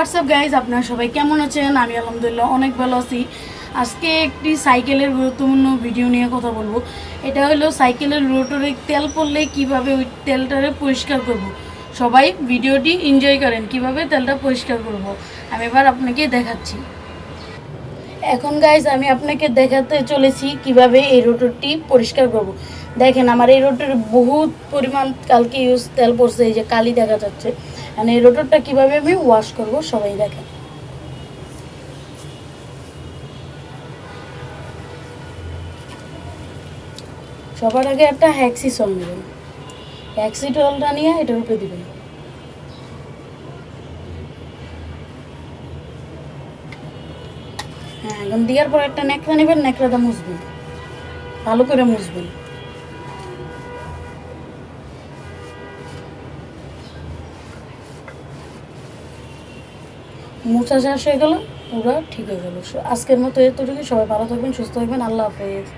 WhatsApp guys আপনারা সবাই কেমন আছেন? আমি আলহামদুলিল্লাহ অনেক ভালো আছি। আজকে একটি সাইকেলের গুরুত্বপূর্ণ ভিডিও নিয়ে কথা বলব। এটা হলো সাইকেলের রোটরে তেল পড়লে কীভাবে ওই তেলটারে পরিষ্কার করব। সবাই ভিডিওটি এনজয় করেন। কীভাবে তেলটা পরিষ্কার করব। আমি এবার আপনাকে দেখাচ্ছি। এখন গাইজ আমি আপনাকে দেখাতে চলেছি কীভাবে এই রোটরটি পরিষ্কার করব। দেখেন, আমার এই রোটরে বহুত পরিমাণ কালকে ইউজ তেল পড়ছে, এই যে কালি দেখা যাচ্ছে। মানে এই রোটরটা কীভাবে আমি ওয়াশ করব, সবাই দেখেন। সবার আগে একটা হ্যাক্সি সল নেবেন। হ্যাক্সি টলটা নিয়ে এটার উপরে দিবেন। হ্যাঁ দেওয়ার পর একটা নেকড়া নেবেন, নেকড়াটা মুছবেন। ভালো করে মুছবেন। মোছা শেষ হয়ে গেল, পুরো ঠিক হয়ে গেল। আজকের মতো এতটুকু সবাই ভালো থাকবেন, সুস্থ থাকবেন। আল্লাহ হাফেজ।